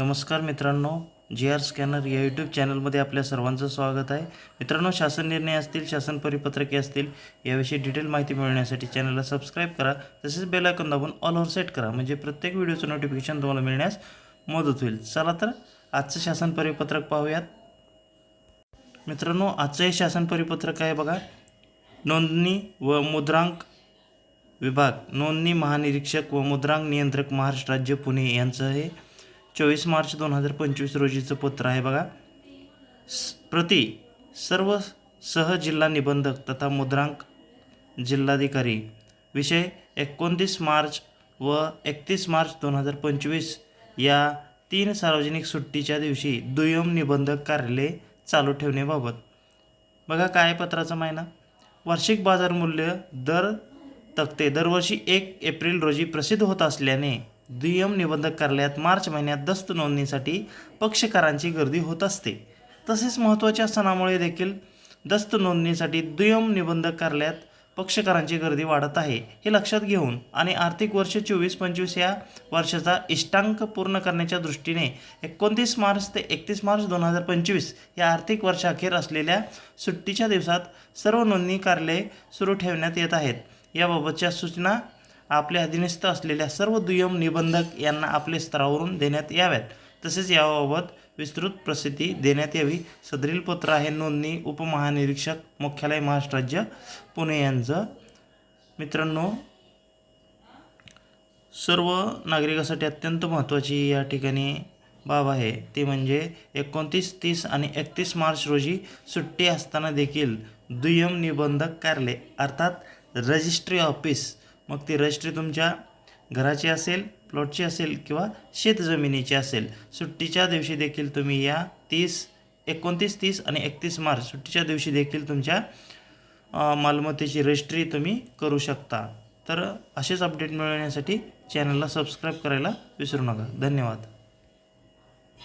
नमस्कार मित्रांनो G R scanner या यूट्यूब चॅनलमध्ये आपल्या सर्वांचं स्वागत आहे. मित्रांनो शासन निर्णय असतील शासन परिपत्रके असतील याविषयी डिटेल माहिती मिळवण्यासाठी चॅनलला सबस्क्राईब करा तसेच बेल आयकॉन दाबून ऑल ओव्हर सेट करा म्हणजे प्रत्येक व्हिडिओचं नोटिफिकेशन तुम्हाला मिळण्यास मदत होईल. चला तर आजचं शासन परिपत्रक पाहूयात. मित्रांनो आजचं हे शासन परिपत्रक आहे बघा. नोंदणी व मुद्रांक विभाग नोंदणी महानिरीक्षक व मुद्रांक नियंत्रक महाराष्ट्र राज्य पुणे यांचं हे चोवीस मार्च दोन हजार पंचवीस रोजीचं पत्र आहे बघा. प्रति सर्व सह जिल्हा निबंधक तथा मुद्रांक जिल्हाधिकारी. विषय एकोणतीस मार्च व एकतीस मार्च दोन हजार पंचवीस या तीन सार्वजनिक सुट्टीच्या दिवशी दुय्यम निबंधक कार्यालय चालू ठेवण्याबाबत. बघा काय पत्राचा मायना. वार्षिक बाजार मूल्य दर तक्ते दरवर्षी एक एप्रिल रोजी प्रसिद्ध होत असल्याने दुय्यम निबंधक कार्यालयात मार्च महिन्यात दस्त नोंदणीसाठी पक्षकारांची गर्दी होत असते. तसेच महत्त्वाच्या सणामुळे देखील दस्त नोंदणीसाठी दुय्यम निबंधक कार्यालयात पक्षकारांची गर्दी वाढत आहे हे लक्षात घेऊन आणि आर्थिक वर्ष चोवीस पंचवीस या वर्षाचा इष्टांक पूर्ण करण्याच्या दृष्टीने एकोणतीस मार्च ते एकतीस मार्च दोन हजार पंचवीस या आर्थिक वर्षाखेर असलेल्या सुट्टीच्या दिवसात सर्व नोंदणी कार्यालये सुरू ठेवण्यात येत आहेत. याबाबतच्या सूचना आपल्या अधीनस्थ असलेल्या सर्व दुय्यम निबंधक यांना आपले स्तरावरून देण्यात याव्यात. तसेच याबाबत विस्तृत प्रसिद्धी देण्यात यावी. सदरील पत्र आहे नोंदणी उपमहानिरीक्षक मुख्यालय महाराष्ट्र राज्य पुणे यांचं. मित्रांनो सर्व नागरिकासाठी अत्यंत महत्त्वाची या ठिकाणी बाब आहे. ती म्हणजे एकोणतीस तीस आणि एकतीस मार्च रोजी सुट्टी असताना देखील दुय्यम निबंधक कार्यालय अर्थात रजिस्ट्री ऑफिस मग ती रजिस्ट्री तुमच्या घराची असेल प्लॉटची असेल किंवा शेतजमिनीची असेल. सुट्टीच्या दिवशी देखील तुम्ही या तीस एकोणतीस तीस आणि एकतीस मार्च सुट्टीच्या दिवशी देखील तुमच्या मालमत्तेची रजिस्ट्री तुम्ही करू शकता. तर असेच अपडेट मिळवण्यासाठी चॅनलला सबस्क्राईब करायला विसरू नका. धन्यवाद.